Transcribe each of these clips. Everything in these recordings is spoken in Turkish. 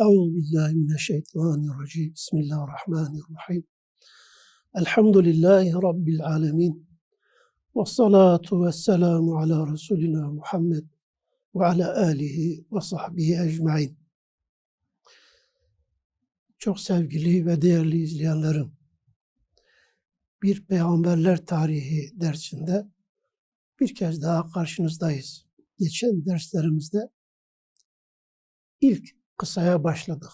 Euzu billahi mineşşeytanirracim. Bismillahirrahmanirrahim. Elhamdülillahi Rabbil alemin. Ve salatu ve selamu ala Resulina Muhammed ve ala alihi ve sahbihi ecmain. Çok sevgili ve değerli izleyenlerim, bir peygamberler tarihi dersinde bir kez daha karşınızdayız. Geçen derslerimizde ilk kısaya başladık.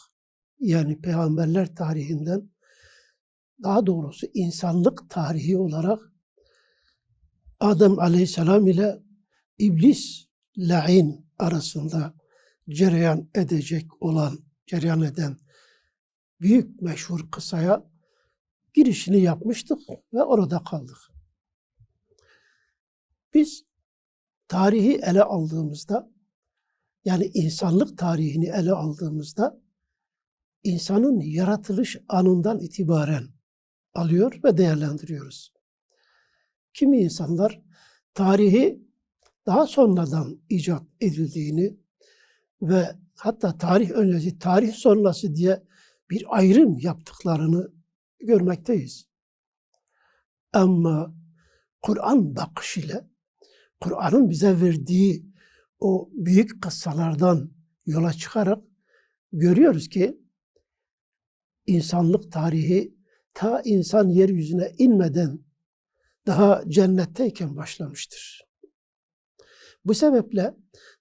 Yani peygamberler tarihinden daha doğrusu insanlık tarihi olarak Adem aleyhisselam ile iblis la'in arasında cereyan edecek olan, cereyan eden büyük meşhur kısaya girişini yapmıştık ve orada kaldık. Biz tarihi ele aldığımızda yani insanlık tarihini ele aldığımızda insanın yaratılış anından itibaren alıyor ve değerlendiriyoruz. Kimi insanlar tarihi daha sonradan icat edildiğini ve hatta tarih öncesi, tarih sonrası diye bir ayrım yaptıklarını görmekteyiz. Ama Kur'an bakışıyla, Kur'an'ın bize verdiği o büyük kıssalardan yola çıkarak görüyoruz ki insanlık tarihi ta insan yeryüzüne inmeden daha cennetteyken başlamıştır. Bu sebeple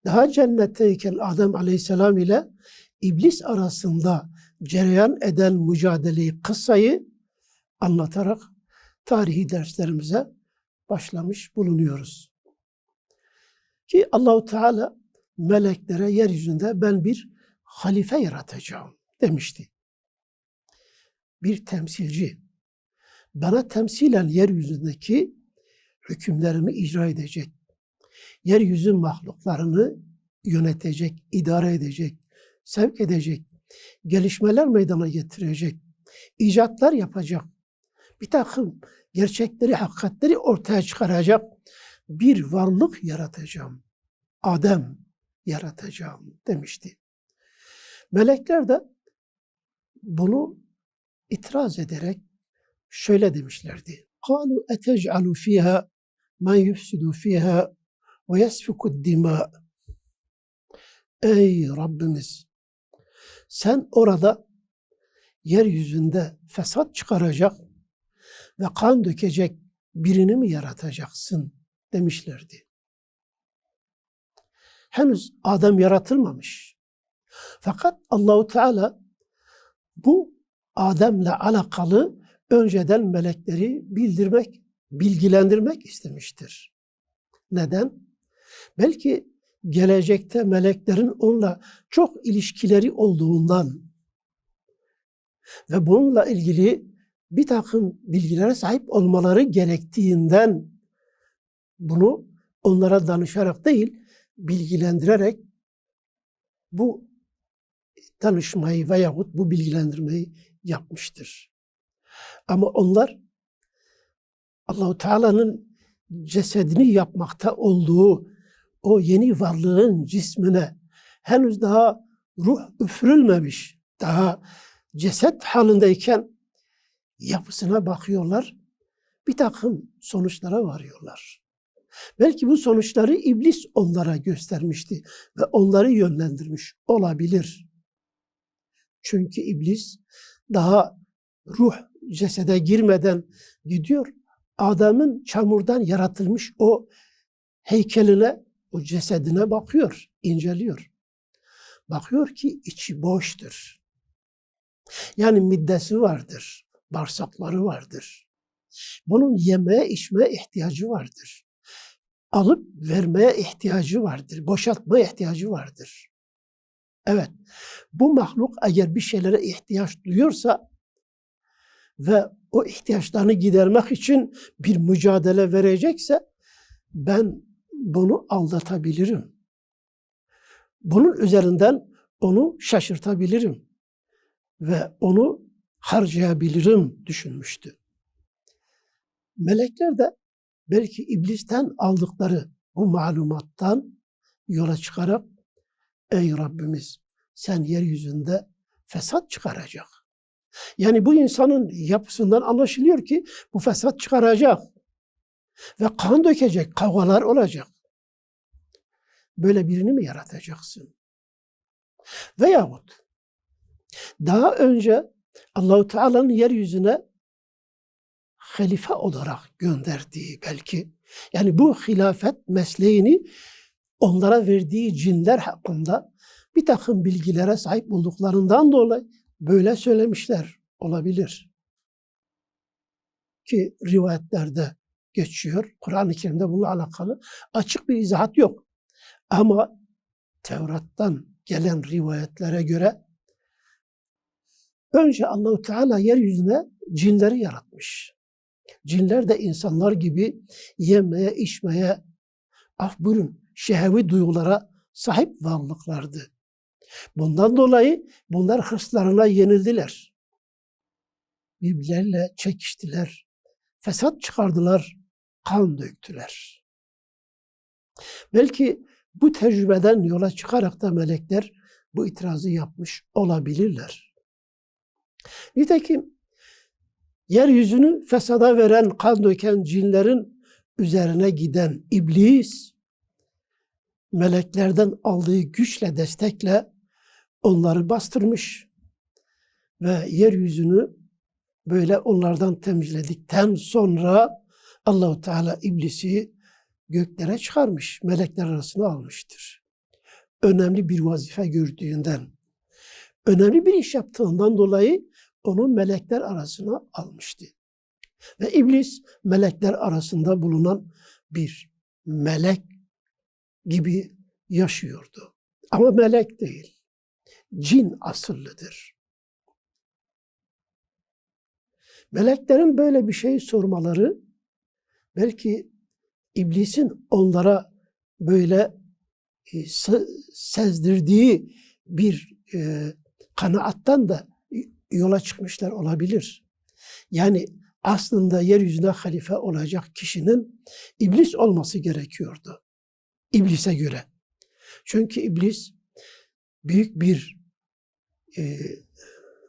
daha cennetteyken Adem Aleyhisselam ile iblis arasında cereyan eden mücadeleyi, kıssayı anlatarak tarihi derslerimize başlamış bulunuyoruz. Ki Allahu Teala meleklere yeryüzünde ben bir halife yaratacağım demişti. Bir temsilci. Bana temsilen yeryüzündeki hükümlerimi icra edecek. Yeryüzü mahluklarını yönetecek, idare edecek, sevk edecek, gelişmeler meydana getirecek, icatlar yapacak, bir takım gerçekleri, hakikatleri ortaya çıkaracak bir varlık yaratacağım. Adem yaratacağım demişti. Melekler de bunu itiraz ederek şöyle demişlerdi. قالوا أتجعل فيها من يفسد فيها ويسفك الدماء Ey Rabbimiz sen orada yeryüzünde fesat çıkaracak ve kan dökecek birini mi yaratacaksın Demişlerdi. Henüz Adem yaratılmamış. Fakat Allahu Teala bu Adem'le alakalı önceden melekleri bildirmek, bilgilendirmek istemiştir. Neden? Belki gelecekte meleklerin onunla çok ilişkileri olduğundan ve bununla ilgili bir takım bilgilere sahip olmaları gerektiğinden bunu onlara danışarak değil, bilgilendirerek bu tanışmayı veyahut bu bilgilendirmeyi yapmıştır. Ama onlar Allahu Teala'nın cesedini yapmakta olduğu o yeni varlığın cismine henüz daha ruh üfürülmemiş, daha ceset halindeyken yapısına bakıyorlar, bir takım sonuçlara varıyorlar. Belki bu sonuçları iblis onlara göstermişti ve onları yönlendirmiş olabilir. Çünkü iblis daha ruh cesede girmeden gidiyor. Adamın çamurdan yaratılmış o heykeline, o cesedine bakıyor, inceliyor. Bakıyor ki içi boştur. Yani middesi vardır, bağırsakları vardır. Bunun yemeye, içmeye ihtiyacı vardır. Alıp vermeye ihtiyacı vardır, boşaltmaya ihtiyacı vardır. Evet, bu mahluk eğer bir şeylere ihtiyaç duyuyorsa ve o ihtiyaçlarını gidermek için bir mücadele verecekse ben bunu aldatabilirim. Bunun üzerinden onu şaşırtabilirim ve onu harcayabilirim düşünmüştü. Melekler de belki iblisten aldıkları bu malumattan yola çıkarak Ey Rabbimiz sen yeryüzünde fesat çıkaracak. Yani bu insanın yapısından anlaşılıyor ki bu fesat çıkaracak. Ve kan dökecek, kavgalar olacak. Böyle birini mi yaratacaksın? Veyahut daha önce Allahu Teala'nın yeryüzüne halife olarak gönderdiği belki yani bu hilafet mesleğini onlara verdiği cinler hakkında bir takım bilgilere sahip olduklarından dolayı böyle söylemişler olabilir. Ki rivayetlerde geçiyor. Kur'an-ı Kerim'de bununla alakalı açık bir izahat yok. Ama Tevrat'tan gelen rivayetlere göre önce Allahu Teala yeryüzüne cinleri yaratmış. Cinler de insanlar gibi yemeye, içmeye, af buyurun, şehvi duygulara sahip varlıklardı. Bundan dolayı bunlar hırslarına yenildiler. Birbirleriyle çekiştiler. Fesat çıkardılar, kan döktüler. Belki bu tecrübeden yola çıkarak da melekler bu itirazı yapmış olabilirler. Nitekim yeryüzünü fesada veren, kan döken cinlerin üzerine giden iblis, meleklerden aldığı güçle, destekle onları bastırmış ve yeryüzünü böyle onlardan temizledikten sonra Allahu Teala iblisi göklere çıkarmış, melekler arasına almıştır. Önemli bir vazife gördüğünden, önemli bir iş yaptığından dolayı onu melekler arasına almıştı. Ve iblis melekler arasında bulunan bir melek gibi yaşıyordu. Ama melek değil. Cin asıllıdır. Meleklerin böyle bir şey sormaları belki iblisin onlara böyle e, sezdirdiği bir e, kanaattan da yola çıkmışlar olabilir. Yani aslında yeryüzüne halife olacak kişinin iblis olması gerekiyordu. İblise göre. Çünkü iblis büyük bir e,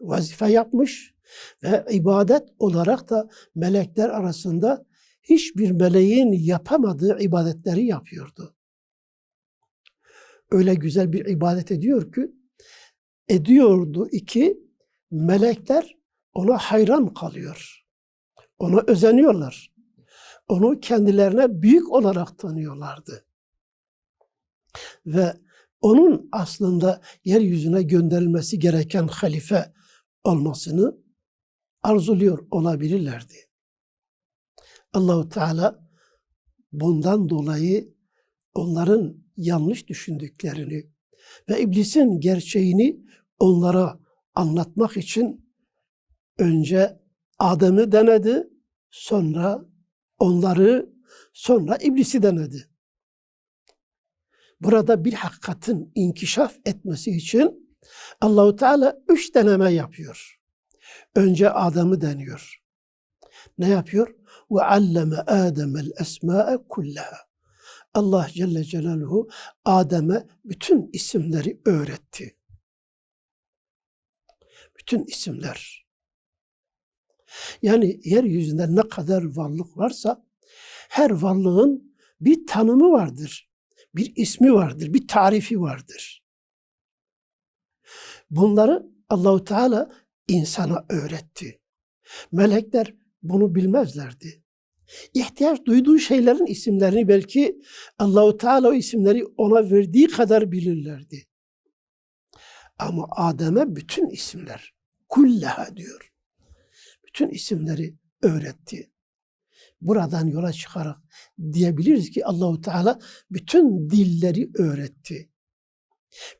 vazife yapmış ve ibadet olarak da melekler arasında hiçbir meleğin yapamadığı ibadetleri yapıyordu. Öyle güzel bir ibadet ediyor ki ediyordu iki melekler ona hayran kalıyor. Ona özeniyorlar. Onu kendilerine büyük olarak tanıyorlardı. Ve onun aslında yeryüzüne gönderilmesi gereken halife olmasını arzuluyor olabilirlerdi. Allahu Teala bundan dolayı onların yanlış düşündüklerini ve iblisin gerçeğini onlara anlatmak için önce Adem'i denedi, sonra onları, sonra iblisi denedi. Burada bir hakikatin inkişaf etmesi için Allahu Teala üç deneme yapıyor. Önce Adem'i deniyor. Ne yapıyor? Ve alleme Adem'el esma'e kullaha. Allah Celle Celaluhu Adem'e bütün isimleri öğretti. Bütün isimler. Yani yeryüzünde ne kadar varlık varsa her varlığın bir tanımı vardır. Bir ismi vardır, bir tarifi vardır. Bunları Allahu Teala insana öğretti. Melekler bunu bilmezlerdi. İhtiyaç duyduğu şeylerin isimlerini belki Allahu Teala o isimleri ona verdiği kadar bilirlerdi. Ama Adem'e bütün isimler, kullaha diyor. Bütün isimleri öğretti. Buradan yola çıkarak diyebiliriz ki Allahu Teala bütün dilleri öğretti.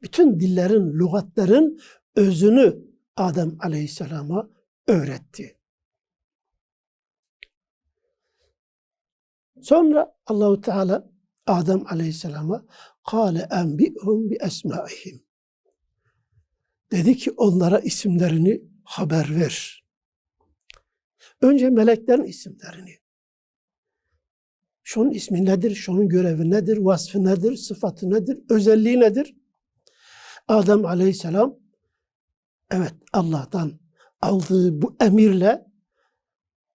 Bütün dillerin, lügatların özünü Adem Aleyhisselam'a öğretti. Sonra Allahu Teala Adem Aleyhisselam'a kâle enbi'hum bi esmaihim. Dedi ki onlara isimlerini haber ver. Önce meleklerin isimlerini. Şunun ismi nedir, şunun görevi nedir, vasfı nedir, sıfatı nedir, özelliği nedir? Adem aleyhisselam evet Allah'tan aldığı bu emirle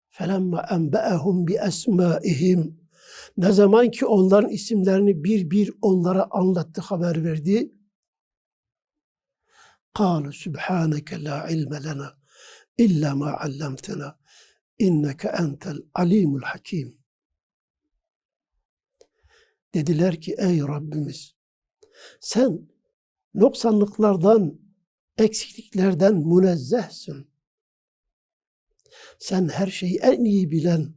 felemma enbe'ehum bi esmaihim ne zaman ki onların isimlerini bir bir onlara anlattı, haber verdi. قالوا سبحانك لا علم لنا إلا ما علمتنا إنك أنت العليم الحكيم Dediler ki ey Rabbimiz sen noksanlıklardan, eksikliklerden münezzehsin. Sen her şeyi en iyi bilen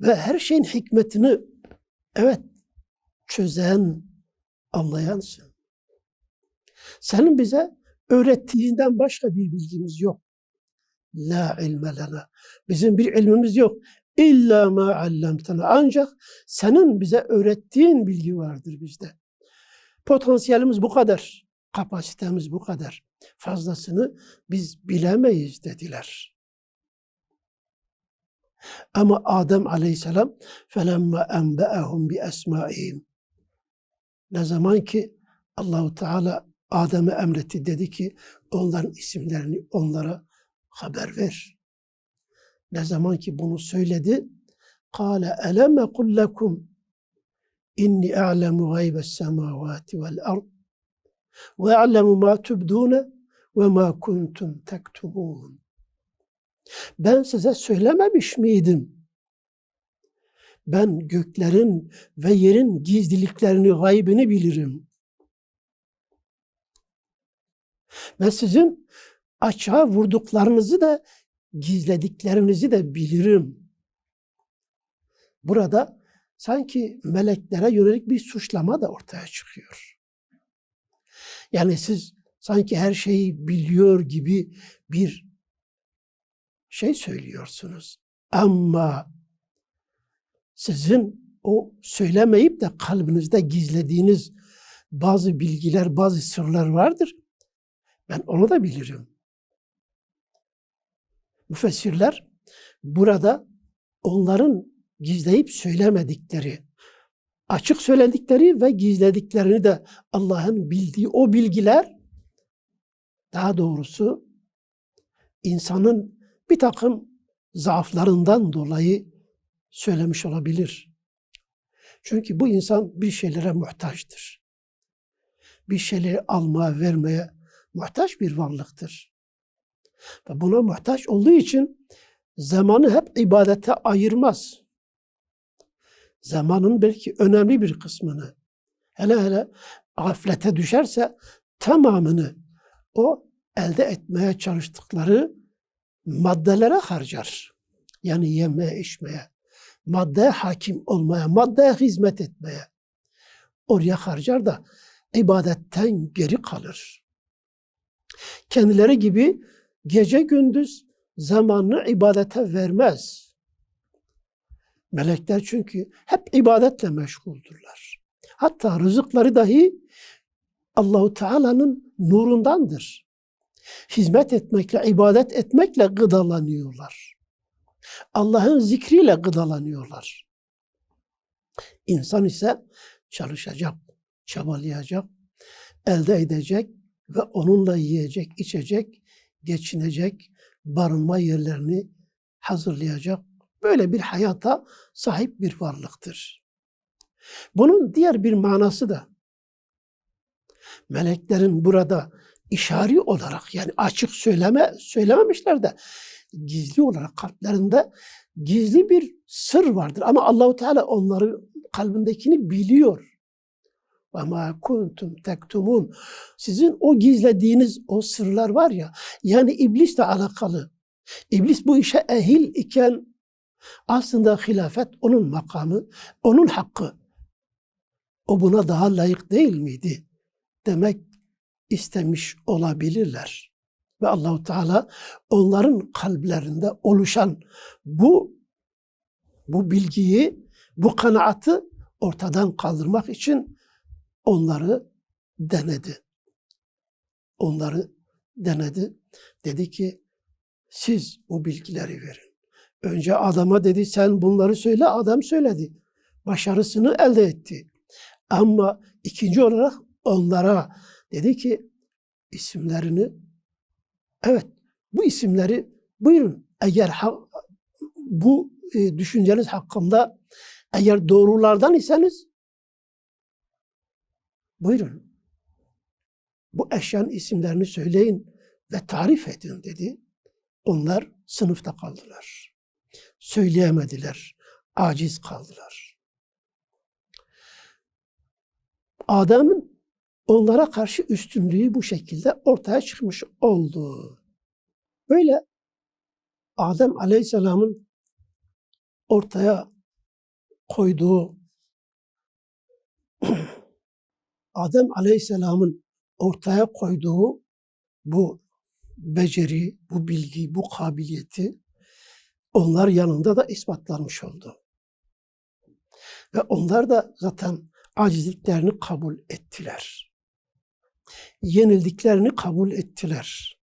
ve her şeyin hikmetini evet çözen, anlayansın. Senin bize öğrettiğinden başka bir bilgimiz yok. La ilme lena. Bizim bir ilmimiz yok. İlla ma allamtana. Ancak senin bize öğrettiğin bilgi vardır bizde. Potansiyelimiz bu kadar. Kapasitemiz bu kadar. Fazlasını biz bilemeyiz dediler. Ama Adem aleyhisselam felemma enbe'ehum bi esmaihim. Ne zaman ki Allahu Teala Adem'e emretti dedi ki onların isimlerini onlara haber ver. Ne zaman ki bunu söyledi Kale elem ekul lekum inni a'lemu gaybes semavati vel ard ve a'lemu ma tubdune ve ma kuntum tektumun. Ben size söylememiş miydim? Ben göklerin ve yerin gizliliklerini, gaybını bilirim. Ve sizin açığa vurduklarınızı da gizlediklerinizi de bilirim. Burada sanki meleklere yönelik bir suçlama da ortaya çıkıyor. Yani siz sanki her şeyi biliyor gibi bir şey söylüyorsunuz. Ama sizin o söylemeyip de kalbinizde gizlediğiniz bazı bilgiler, bazı sırlar vardır. Ben onu da bilirim. Müfessirler burada onların gizleyip söylemedikleri, açık söyledikleri ve gizlediklerini de Allah'ın bildiği o bilgiler daha doğrusu insanın bir takım zaaflarından dolayı söylemiş olabilir. Çünkü bu insan bir şeylere muhtaçtır. Bir şeyleri almaya, vermeye muhtaç bir varlıktır. Ve buna muhtaç olduğu için zamanı hep ibadete ayırmaz. Zamanın belki önemli bir kısmını, hele hele gaflete düşerse tamamını o elde etmeye çalıştıkları maddelere harcar. Yani yemeye, içmeye, maddeye hakim olmaya, maddeye hizmet etmeye. Oraya harcar da ibadetten geri kalır. Kendileri gibi gece gündüz zamanını ibadete vermez. Melekler çünkü hep ibadetle meşguldürler. Hatta rızıkları dahi Allahu Teala'nın nurundandır. Hizmet etmekle, ibadet etmekle gıdalanıyorlar. Allah'ın zikriyle gıdalanıyorlar. İnsan ise çalışacak, çabalayacak, elde edecek ve onunla yiyecek, içecek, geçinecek, barınma yerlerini hazırlayacak böyle bir hayata sahip bir varlıktır. Bunun diğer bir manası da meleklerin burada işari olarak yani açık söyleme söylememişler de gizli olarak kalplerinde gizli bir sır vardır. Ama Allahu Teala onları kalbindekini biliyor. Ve ma kuntum tektumun. Sizin o gizlediğiniz o sırlar var ya, yani iblisle alakalı. İblis bu işe ehil iken aslında hilafet onun makamı, onun hakkı. O buna daha layık değil miydi? Demek istemiş olabilirler. Ve Allahu Teala onların kalplerinde oluşan bu bu bilgiyi, bu kanaatı ortadan kaldırmak için onları denedi. Onları denedi. Dedi ki siz o bilgileri verin. Önce adama dedi sen bunları söyle. Adam söyledi. Başarısını elde etti. Ama ikinci olarak onlara dedi ki isimlerini evet bu isimleri buyurun eğer bu e, düşünceniz hakkında eğer doğrulardan iseniz buyurun bu eşyanın isimlerini söyleyin ve tarif edin dedi. Onlar sınıfta kaldılar. Söyleyemediler. Aciz kaldılar. Adem'in onlara karşı üstünlüğü bu şekilde ortaya çıkmış oldu. Böyle Adem Aleyhisselam'ın ortaya koyduğu Adem Aleyhisselam'ın ortaya koyduğu bu beceri, bu bilgi, bu kabiliyeti onlar yanında da ispatlanmış oldu. Ve onlar da zaten acizliklerini kabul ettiler. Yenildiklerini kabul ettiler.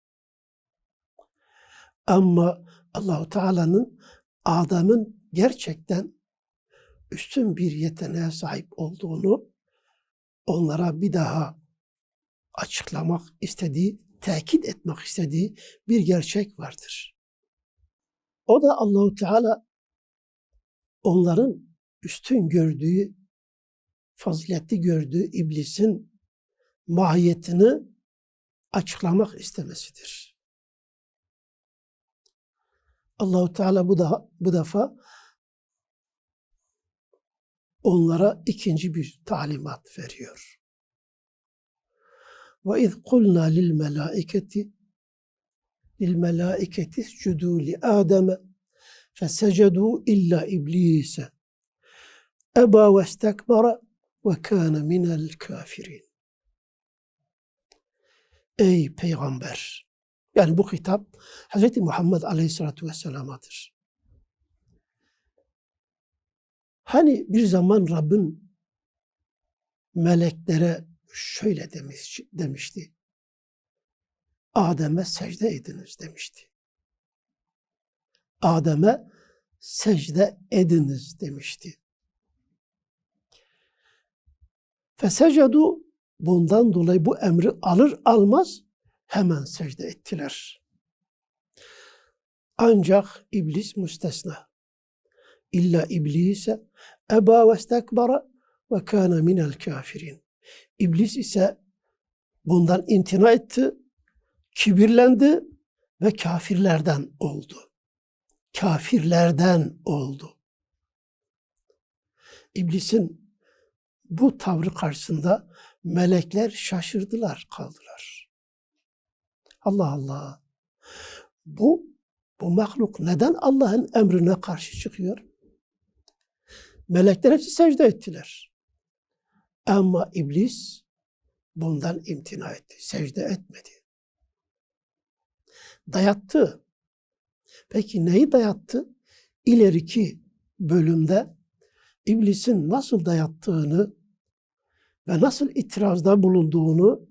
Ama Allahu Teala'nın Adem'in gerçekten üstün bir yeteneğe sahip olduğunu onlara bir daha açıklamak istediği, tekit etmek istediği bir gerçek vardır. O da Allahu Teala onların üstün gördüğü, faziletli gördüğü iblisin mahiyetini açıklamak istemesidir. Allahu Teala bu da bu defa onlara ikinci bir talimat veriyor. Ve iz kulna lil melaiketi lil melaiketi iscudu li Adem fesecedû illa iblise eba ve istekbara ve kâne minel kafirin. Ey peygamber! Yani bu hitap Hz. Muhammed Aleyhisselatü Vesselam'adır. Hani bir zaman Rabbin meleklere şöyle demiş, demişti. Adem'e secde ediniz demişti. Adem'e secde ediniz demişti. Fesecedu bundan dolayı bu emri alır almaz hemen secde ettiler. Ancak iblis müstesna. İlla iblise eba ve istekbara ve kâne minel kafirin. İblis ise bundan imtina etti, kibirlendi ve kafirlerden oldu. Kafirlerden oldu. İblisin bu tavrı karşısında melekler şaşırdılar, kaldılar. Allah Allah. Bu bu mahluk neden Allah'ın emrine karşı çıkıyor? Melekler hepsi secde ettiler. Ama iblis bundan imtina etti. Secde etmedi. Dayattı. Peki neyi dayattı? İleriki bölümde iblisin nasıl dayattığını ve nasıl itirazda bulunduğunu,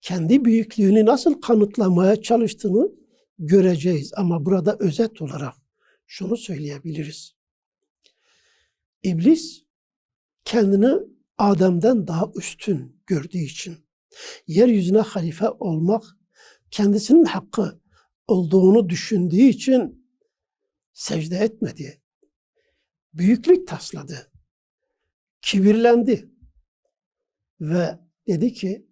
kendi büyüklüğünü nasıl kanıtlamaya çalıştığını göreceğiz. Ama burada özet olarak şunu söyleyebiliriz. İblis kendini Adem'den daha üstün gördüğü için yeryüzüne halife olmak kendisinin hakkı olduğunu düşündüğü için secde etmedi. Büyüklük tasladı. Kibirlendi. Ve dedi ki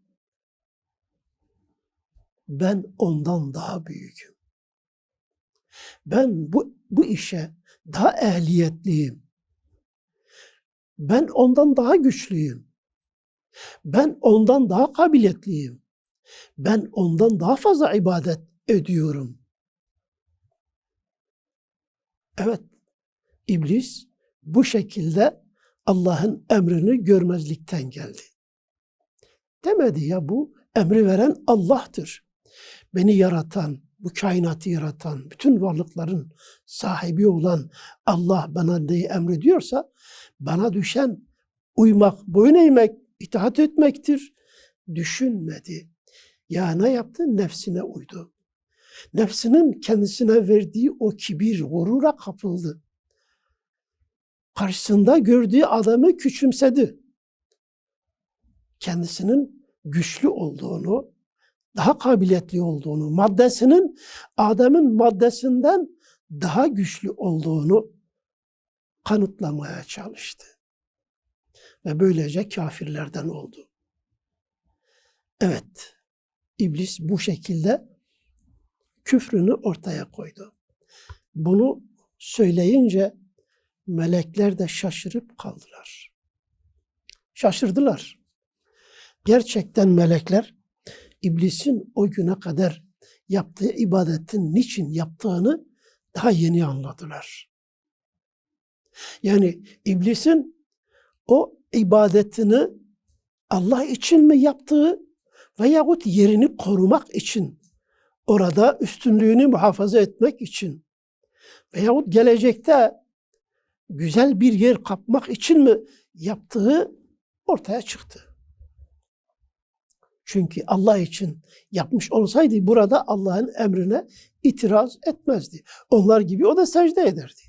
ben ondan daha büyüküm. Ben bu, bu işe daha ehliyetliyim. Ben ondan daha güçlüyüm. Ben ondan daha kabiliyetliyim. Ben ondan daha fazla ibadet ediyorum. Evet, iblis bu şekilde Allah'ın emrini görmezlikten geldi. Demedi ya bu emri veren Allah'tır. Beni yaratan, bu kainatı yaratan, bütün varlıkların sahibi olan Allah bana neyi emrediyorsa bana düşen uymak, boyun eğmek, itaat etmektir. Düşünmedi. Ya ne yaptı? Nefsine uydu. Nefsinin kendisine verdiği o kibir, gurura kapıldı. Karşısında gördüğü adamı küçümsedi. Kendisinin güçlü olduğunu, daha kabiliyetli olduğunu, maddesinin Adem'in maddesinden daha güçlü olduğunu kanıtlamaya çalıştı. Ve böylece kafirlerden oldu. Evet, iblis bu şekilde küfrünü ortaya koydu. Bunu söyleyince melekler de şaşırıp kaldılar. Şaşırdılar. Gerçekten melekler iblisin o güne kadar yaptığı ibadetin niçin yaptığını daha yeni anladılar. Yani iblisin o ibadetini Allah için mi yaptığı veyahut yerini korumak için, orada üstünlüğünü muhafaza etmek için veyahut gelecekte güzel bir yer kapmak için mi yaptığı ortaya çıktı. Çünkü Allah için yapmış olsaydı burada Allah'ın emrine itiraz etmezdi. Onlar gibi o da secde ederdi.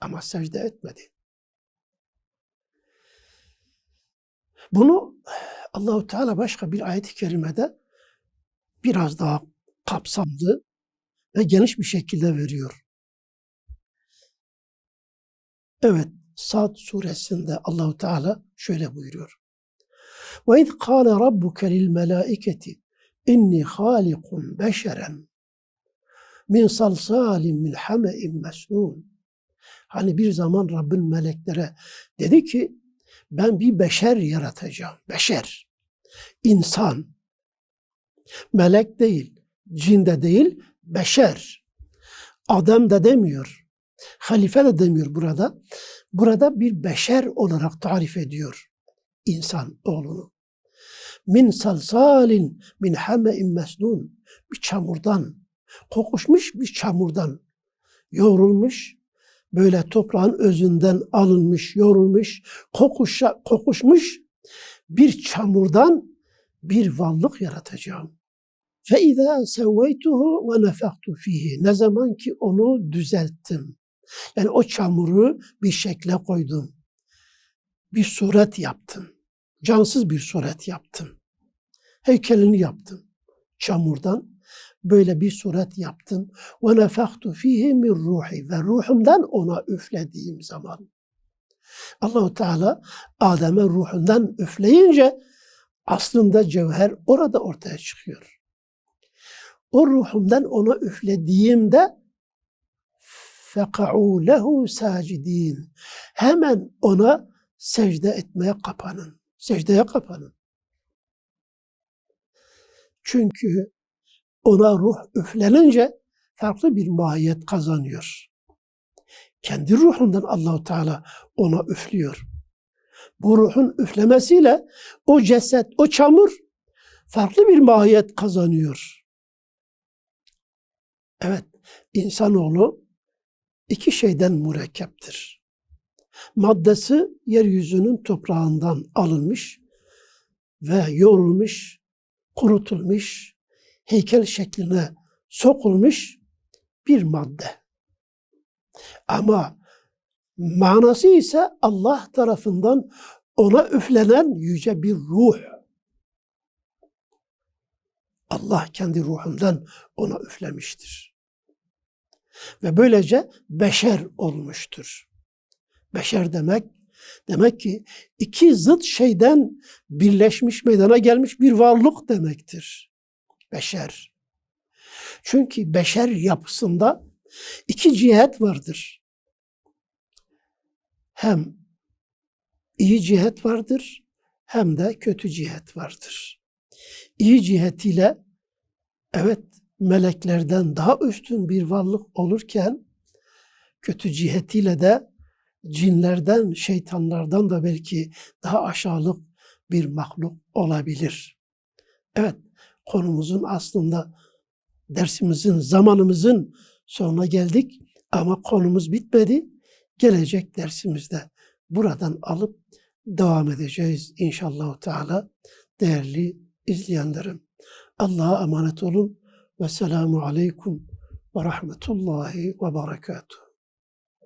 Ama secde etmedi. Bunu Allahu Teala başka bir ayet-i kerimede biraz daha kapsamlı ve geniş bir şekilde veriyor. Evet, Sad suresinde Allahu Teala şöyle buyuruyor. Ve iz kâle rabbuke lil melâiketi inni hâlikun beşeren min salsalin min hame'in mesnun. Hani bir zaman Rabbin meleklere dedi ki ben bir beşer yaratacağım. Beşer. İnsan. Melek değil, cin de değil, beşer. Adam da demiyor. Halife de demiyor burada. Burada bir beşer olarak tarif ediyor insan oğlunu. Min salsalin min hame'in mesnun. Bir çamurdan, kokuşmuş bir çamurdan yoğrulmuş, böyle toprağın özünden alınmış, yorulmuş, kokuşa, kokuşmuş bir çamurdan bir varlık yaratacağım. فَاِذَا سَوَّيْتُهُ وَنَفَخْتُ ف۪يهِ Ne zaman ki onu düzelttim. Yani o çamuru bir şekle koydum. Bir suret yaptım. Cansız bir suret yaptım. Heykelini yaptım. Çamurdan böyle bir suret yaptım. Ve nefaktu fihi min ruhi ve ruhumdan ona üflediğim zaman. Allahu Teala Adem'e ruhundan üfleyince aslında cevher orada ortaya çıkıyor. O ruhumdan ona üflediğimde feka'u lehu sacidin. Hemen ona secde etmeye kapanın. Secdeye kapanın. Çünkü ona ruh üflenince farklı bir mahiyet kazanıyor. Kendi ruhundan Allahu Teala ona üflüyor. Bu ruhun üflemesiyle o ceset, o çamur farklı bir mahiyet kazanıyor. Evet, insanoğlu iki şeyden mürekkeptir. Maddesi yeryüzünün toprağından alınmış ve yoğrulmuş, kurutulmuş, heykel şekline sokulmuş bir madde. Ama manası ise Allah tarafından ona üflenen yüce bir ruh. Allah kendi ruhundan ona üflemiştir. Ve böylece beşer olmuştur. Beşer demek, demek ki iki zıt şeyden birleşmiş, meydana gelmiş bir varlık demektir. Beşer. Çünkü beşer yapısında iki cihet vardır. Hem iyi cihet vardır hem de kötü cihet vardır. İyi cihetiyle evet meleklerden daha üstün bir varlık olurken kötü cihetiyle de cinlerden, şeytanlardan da belki daha aşağılık bir mahluk olabilir. Evet, konumuzun aslında dersimizin, zamanımızın sonuna geldik ama konumuz bitmedi. Gelecek dersimizde buradan alıp devam edeceğiz inşallah Teala değerli izleyenlerim. Allah'a emanet olun ve selamu aleyküm ve rahmetullahi ve berekatuhu.